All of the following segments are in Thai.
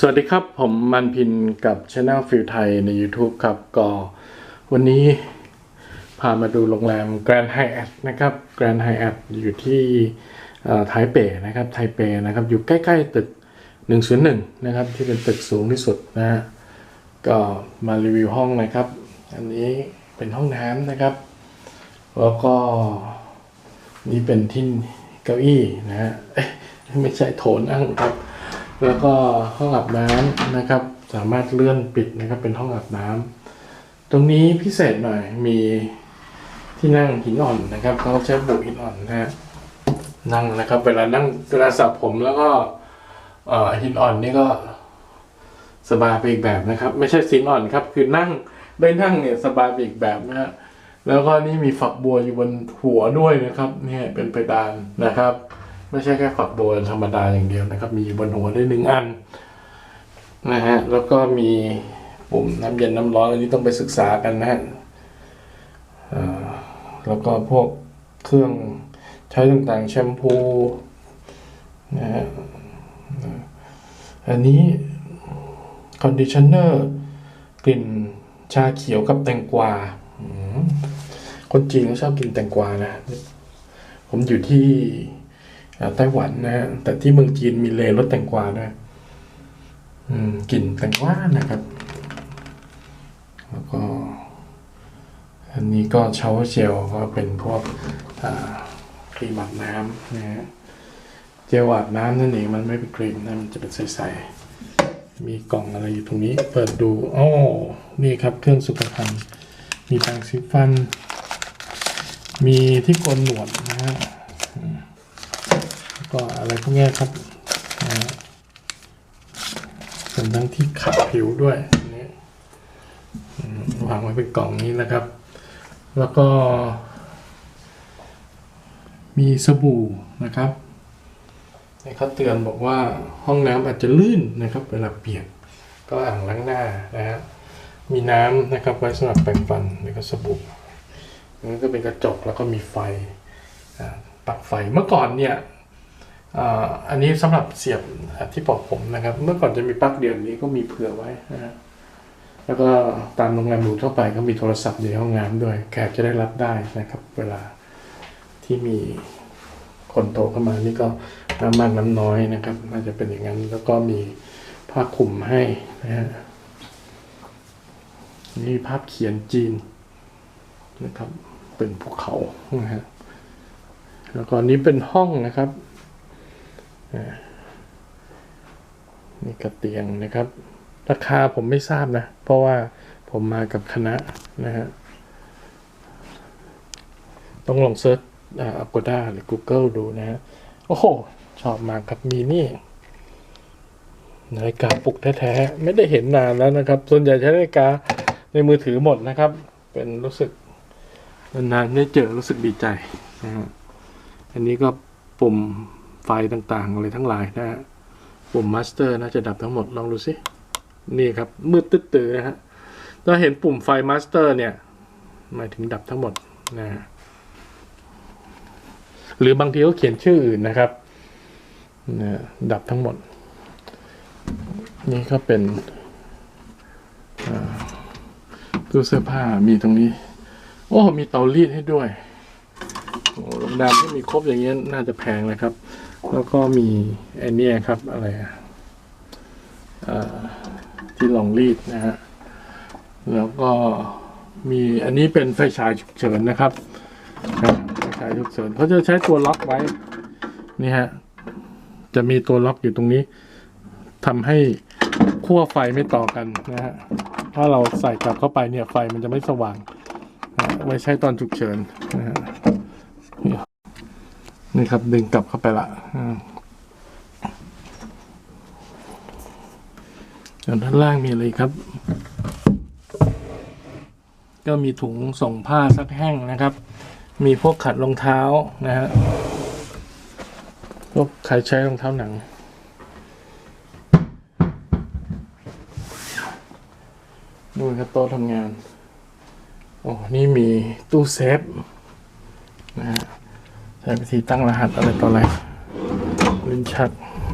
สวัสดีครับ ผมมันพินกับช anel ฟิลไทยใน YouTube ครับก็วันนี้พามาดูโรงแรม Grand Hyatt นะครับ Grand Hyatt อยู่ที่ไทเปนะครับไทเปนะครับ อยู่ใกล้ๆตึก 101 นะครับ ที่เป็นตึกสูงที่สุดนะฮะก็มารีวิวห้องนะครับ อันนี้เป็นห้องน้ำนะครับ แล้วก็นี่เป็นที่เก้าอี้นะฮะเอ๊ะไม่ใช่โถนั่งครับ แล้วก็ห้องอาบน้ำนะครับ สามารถเลื่อนปิดนะครับเป็นห้องอาบน้ำตรงนี้พิเศษหน่อยมีที่นั่งหินอ่อนนะครับเขาใช้บุหินอ่อนนะฮะนั่งนะครับ เวลานั่งเวลาสระผมแล้วก็หินอ่อนนี่ก็สบายไปอีกแบบนะครับ ไม่ใช่สินอ่อนครับ คือนั่งได้นั่งเนี่ยสบายไปอีกแบบนะฮะแล้วก็นี่มีฝักบัวอยู่บนหัวด้วยนะครับ เนี่ยเป็นเพดานนะครับ ไม่ใช่แค่ฝักบัวธรรมดาอย่างเดียวนะครับ มีบนหัวได้หนึ่งอันนะฮะแล้วก็มีปุ่มน้ำเย็นน้ำร้อนอันนี้ต้องไปศึกษากันนะฮะแล้วก็พวกเครื่องใช้ต่างๆแชมพูนะฮะอันนี้คอนดิชเนอร์กลิ่นชาเขียวกับแตงกวาคนจีนเขาชอบกินแตงกวานะ ผมอยู่ที่ ไต้หวันนะฮะแต่ที่เมืองจีนมีเลรสแตงกวาด้วยกลิ่นแตงกวานะครับ แล้วก็ อันนี้ก็เชาเจลก็เป็นพวกครีมอาบน้ำนะฮะเจลอาบน้ำนั่นเองมันไม่เป็นครีมนะมันจะเป็นใสๆมีกล่องอะไรอยู่ตรงนี้ เปิดดูอ๋อนี่ครับเครื่องสุขภัณฑ์มีแปรงสีฟัน มีที่โกนหนวดนะฮะ ก็อะไรพวกนี้ครับนะฮะเป็นทั้งที่ขัดผิวด้วยอันนี้วางไว้เป็นกล่องนี้นะครับ แล้วก็ มีสบู่นะครับเขาเตือนบอกว่าห้องน้ำอาจจะลื่นนะครับ เวลาเปียกก็อ่างล้างหน้านะฮะมีน้ำนะครับไว้สำหรับแปรงฟันแล้วก็สบู่แล้วก็เป็นกระจกแล้วก็มีไฟปักไฟเมื่อก่อนเนี่ย อันนี้สำหรับเสียบที่ปอกผมนะครับ เมื่อก่อนจะมีปลั๊กเดียวนี้ก็มีเผื่อไว้นะฮะแล้วก็ตามโรงแรมหรูทั่วไปก็มีโทรศัพท์อยู่ในห้องน้ำด้วยแขกจะได้รับได้นะครับ เวลาที่มีคนโทรเข้ามานี่ก็น้ำมากน้ำน้อยนะครับ น่าจะเป็นอย่างนั้น แล้วก็มีผ้าคลุมให้นะฮะนี่ภาพเขียนจีนนะครับ เป็นภูเขานะฮะแล้วก็นี้เป็นห้องนะครับ นี่กระเตียงนะครับ ราคาผมไม่ทราบนะ เพราะว่าผมมากับคณะนะฮะต้องลองเซิร์ชอ่า Agoda หรือ Google ดูนะฮะ โอ้โห ชอบมากครับมีนี่นาฬิกาปลุกแท้ๆ ไม่ได้เห็นนานแล้วนะครับ ส่วนใหญ่ใช้นาฬิกาในมือถือหมดนะครับ เป็นรู้สึกนานๆได้เจอรู้สึกดีใจนะฮะอันนี้ก็ปุ่ม ไฟต่างๆอะไรทั้งหลายนะฮะปุ่มมาสเตอร์น่าจะดับทั้งหมดลองดูสินี่ครับมืดตึ๊ดตื่นะฮะถ้าเห็นปุ่มไฟมาสเตอร์เนี่ยหมายถึงดับทั้งหมดนะฮะหรือบางทีเขาเขียนชื่ออื่นนะครับนะดับทั้งหมด นี่ก็เป็นตู้เสื้อผ้ามีตรงนี้ โอ้ มีเตารีดให้ด้วย โอ้โรงแรมที่มีครบอย่างเงี้ยน่าจะแพงนะครับ แล้วก็มีไอ้เนี่ยครับอะไรอ่าที่รองรีดนะฮะแล้วก็มีอันนี้เป็นไฟฉายฉุกเฉินนะครับไฟฉายฉุกเฉินเขาจะใช้ตัวล็อกไว้นี่ฮะจะมีตัวล็อกอยู่ตรงนี้ทำให้ขั้วไฟไม่ต่อกันนะฮะถ้าเราใส่กลับเข้าไปเนี่ยไฟมันจะไม่สว่างไว้ใช้ตอนฉุกเฉินนะฮะ นี่ครับดึงกลับเข้าไปละส่วนด้านล่างมีอะไรครับ ก็มีถุงส่งผ้าซักแห้งนะครับ มีพวกขัดรองเท้านะฮะพวกใครใช้รองเท้าหนังนู่นครับโต๊ะทำงานโอ้นี่มีตู้เซฟ นะฮะใช้วิธีตั้งรหัสอะไรต่ออะไรลิ้นชัก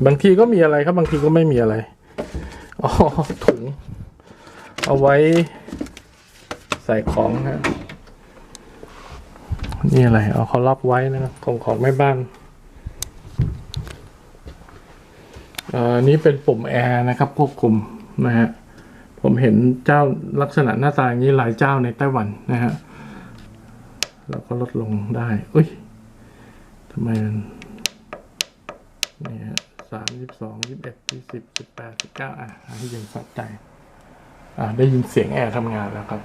บางทีก็มีอะไรครับ บางทีก็ไม่มีอะไร อ๋อ ถุง เอาไว้ใส่ของฮะนี่อะไรเอาเขารับไว้นะครับของของแม่บ้านอ่อนี่เป็นปุ่มแอร์นะครับควบคุมนะฮะผมเห็นเจ้าลักษณะหน้าตาอย่างนี้หลายเจ้าในไต้หวันนะฮะ แล้วก็ลดลงได้อุ้ยทำไมมันนี่ฮะสามยี่สองยี่สิบเอ็ดยี่สิบสิบแปดสิบเก้าอะให้ยังสะใจ อ่าได้ยินเสียงแอร์ทำงานแล้วครับ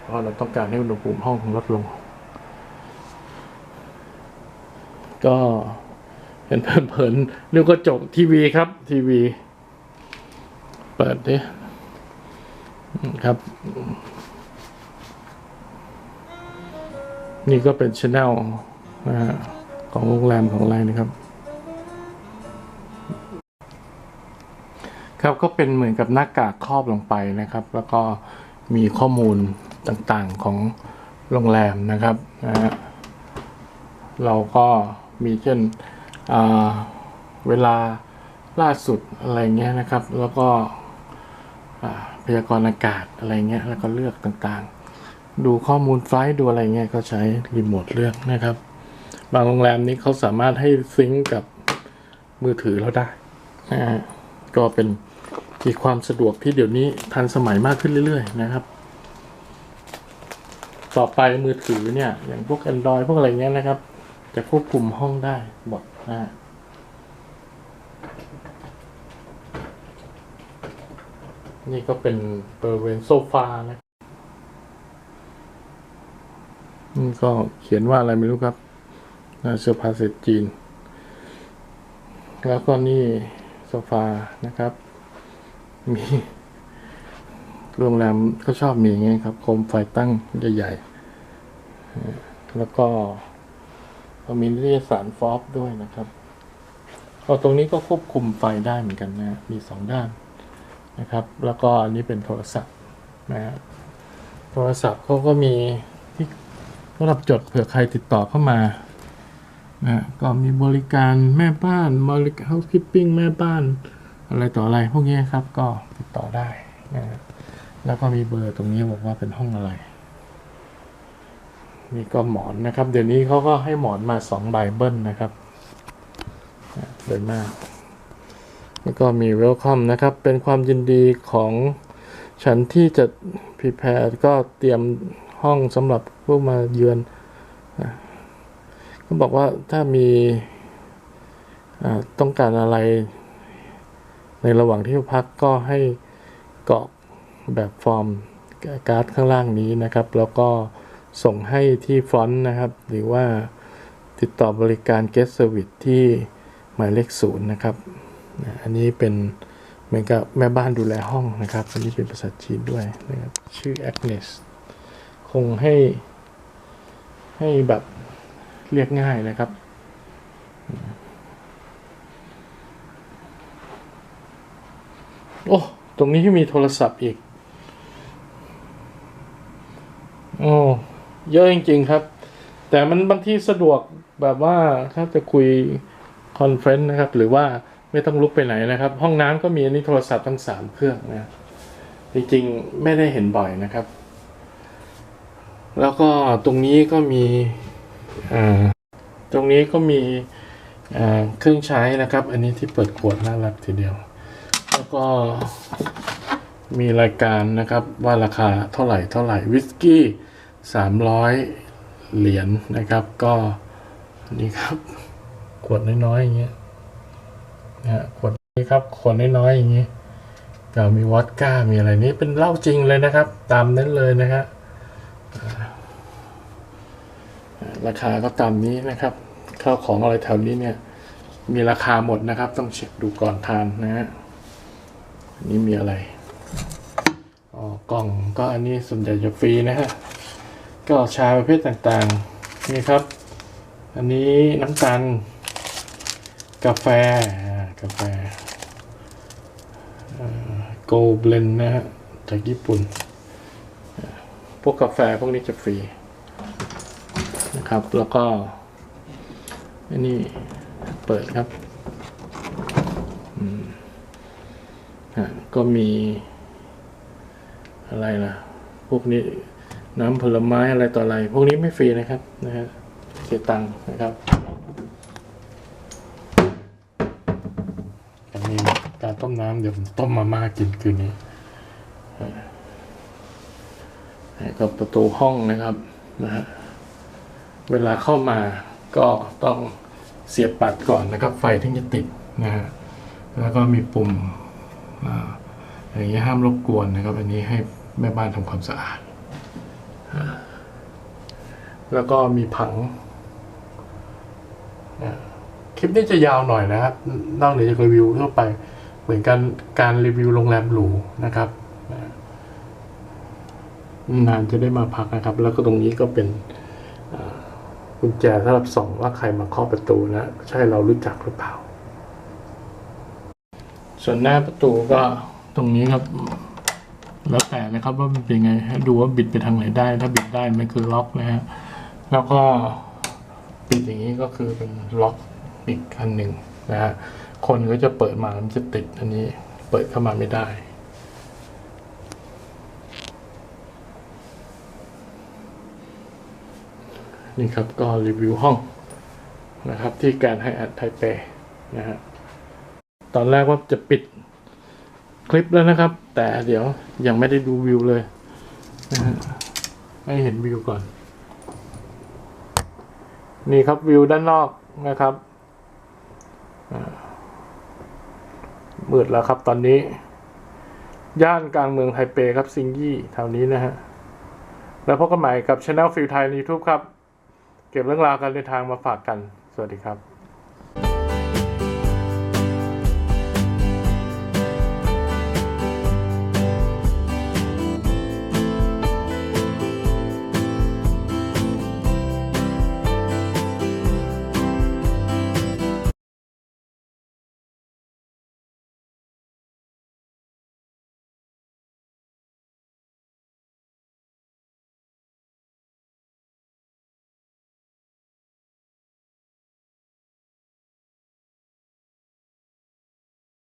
เพราะเราต้องการให้อุณหภูมิห้องลดลง ก็เห็นเพลินๆเรียกกระจกทีวีครับ ทีวี เปิดดิครับ นี่ก็เป็นช anel นะฮะของโรงแรมของอะไรนะครับ ครับก็เป็นเหมือนกับหน้ากากครอบลงไปนะครับ แล้วก็มีข้อมูลต่างๆของโรงแรมนะครับนะฮะเราก็มีเช่นเวลาล่าสุดอะไรเงี้ยนะครับ แล้วก็พยากรณ์อากาศอะไรเงี้ยแล้วก็เลือกต่างๆ ดูข้อมูลไฟล์ดูอะไรเงี้ยก็ใช้รีโมทเลือกนะครับ บางโรงแรมนี้เขาสามารถให้ซิงก์กับมือถือเราได้นะฮะก็เป็นอีกความสะดวกที่เดี๋ยวนี้ทันสมัยมากขึ้นเรื่อย ๆ นะครับ ต่อไปมือถือเนี่ย อย่างพวก Android พวกอะไรเงี้ยนะครับ จะควบคุมห้องได้หมดนะฮะนี่ก็เป็นบริเวณโซฟานะนี่ ก็เขียนว่าอะไรไม่รู้ครับนะเสื้อผ้าเสร็จจีน แล้วก็นี่โซฟานะครับ มีโรงแรมก็ชอบมีอย่างเงี้ยครับ โคมไฟตั้งใหญ่ๆ แล้วก็ก็มีนิตยสารฟอฟด้วยนะครับก็ตรงนี้ก็ควบคุมไฟได้เหมือนกันนะ มีสองด้านนะครับ แล้วก็อันนี้เป็นโทรศัพท์นะฮะโทรศัพท์เขาก็มีำหรับจดเผื่อใครติดต่อเข้ามานะก็มีบริการแม่บ้านบริการ housekeeping แม่บ้าน อะไรต่ออะไรพวกนี้ครับก็ติดต่อได้นะแล้วก็มีเบอร์ตรงนี้บอกว่าเป็นห้องอะไร นี่ก็หมอนนะครับ เดี๋ยวนี้เขาก็ให้หมอนมาสองใบเบิ้ลนะครับนะสวยมาก แล้วก็มี welcome นะครับ เป็นความยินดีของฉันที่จะ prepare ก็เตรียม ห้องสำหรับผู้มาเยือนก็บอกว่าถ้ามีต้องการอะไร ในระหว่างที่พักก็ให้กรอกแบบฟอร์มการ์ดข้างล่างนี้นะครับ แล้วก็ส่งให้ที่ฟอนต์นะครับ หรือว่าติดต่อบริการ Guest Service ที่หมายเลขศูนย์นะครับ อันนี้เป็นเหมือนกับแม่บ้านดูแลห้องนะครับ อันนี้เป็นภาษาจีนด้วยนะครับ ชื่อ Agnes คงให้ ให้แบบเรียกง่ายนะครับ โอ้ ตรงนี้มีโทรศัพท์อีก โอ้เยอะจริง ๆ ครับ แต่มันบางที่สะดวกแบบว่าถ้าจะคุยคอนเฟรนต์นะครับ หรือว่าไม่ต้องลุกไปไหนนะครับ ห้องน้ำก็มีอันนี้โทรศัพท์ทั้งสามเครื่องนะ จริง ๆ ไม่ได้เห็นบ่อยนะครับ แล้วก็ตรงนี้ก็มีอ่าตรงนี้ก็มีอ่าเครื่องใช้นะครับ อันนี้ที่เปิดขวดน่ารักทีเดียว แล้วก็มีรายการนะครับว่าราคาเท่าไหร่เท่าไหร่วิสกี้สามร้อยเหรียญนะครับ ก็นี่ครับ ขวดน้อยๆอย่างเงี้ยนะฮะขวดนี้ครับขวดน้อยๆอย่างเงี้ยก็มีวอดก้ามีอะไรนี้เป็นเหล้าจริงเลยนะครับ ตามนั้นเลยนะครับ ราคาก็ตามนี้นะครับข้าวของอะไรแถวนี้เนี่ย มีราคาหมดนะครับ ต้องเช็คดูก่อนทานนะฮะนนี้มีอะไรอ๋อกล่องก็อันนี้ส่วนใหญ่จะฟรีนะฮะก็ชาประเภทต่างๆนี่ครับ อันนี้น้ำตาลกาแฟกาแฟโกลเบลนนะฮะจากญี่ปุ่น พวกกาแฟพวกนี้จะฟรี นะครับ แล้วก็อันนี้เปิดครับกฮะก็มีอะไรล่ะ พวกนี้น้ำผลไม้อะไรต่ออะไร พวกนี้ไม่ฟรีนะครับนะฮะเสียตังค์นะครับอันนี้การต้มน้ำเดี๋ยวผมต้มมาม่ากินคืนนี้ฮะแล้วก็ประตูห้องนะครับนะฮะ เวลาเข้ามาก็ต้องเสียบปลั๊กก่อนนะครับ ไฟถึงจะติดนะฮะแล้วก็มีปุ่มออย่างนี้ห้ามรบกวนนะครับ อันนี้ให้แม่บ้านทำความสะอาด แล้วก็มีผัง คลิปนี้จะยาวหน่อยนะครับนอกเหนือจากรีวิวทั่วไป เหมือนกันการรีวิวโรงแรมหรูนะครับนานจะได้มาพักนะครับ แล้วก็ตรงนี้ก็เป็น กุญแจสำหรับส่องว่าใครมาเคาะประตูนะใช่เรารู้จักหรือเปล่า ส่วนหน้าประตูก็ตรงนี้ครับ แล้วแต่นะครับว่ามันเป็นไงดูว่าบิดไปทางไหนได้ ถ้าบิดได้มันคือล็อกนะฮะแล้วก็ปิดอย่างนี้ก็คือเป็นล็อกอีกอันหนึ่งนะฮะคนก็จะเปิดมามันจะติดอันนี้ เปิดเข้ามาไม่ได้ นี่ครับก็รีวิวห้องนะครับที่การให้อัดไทเปนะฮะตอนแรกว่าจะปิดคลิปแล้วนะครับ แต่เดี๋ยวยังไม่ได้ดูวิวเลยนะฮะให้เห็นวิวก่อน นี่ครับวิวด้านนอกนะครับมืดแล้วครับตอนนี้ ย่านกลางเมืองไทเปครับซิงยี่แถวนี้นะฮะ แล้วพบกันใหม่กับช anel ฟิลไทยใน YouTube ครับ เก็บเรื่องราวการเดินทางมาฝากกัน สวัสดีครับ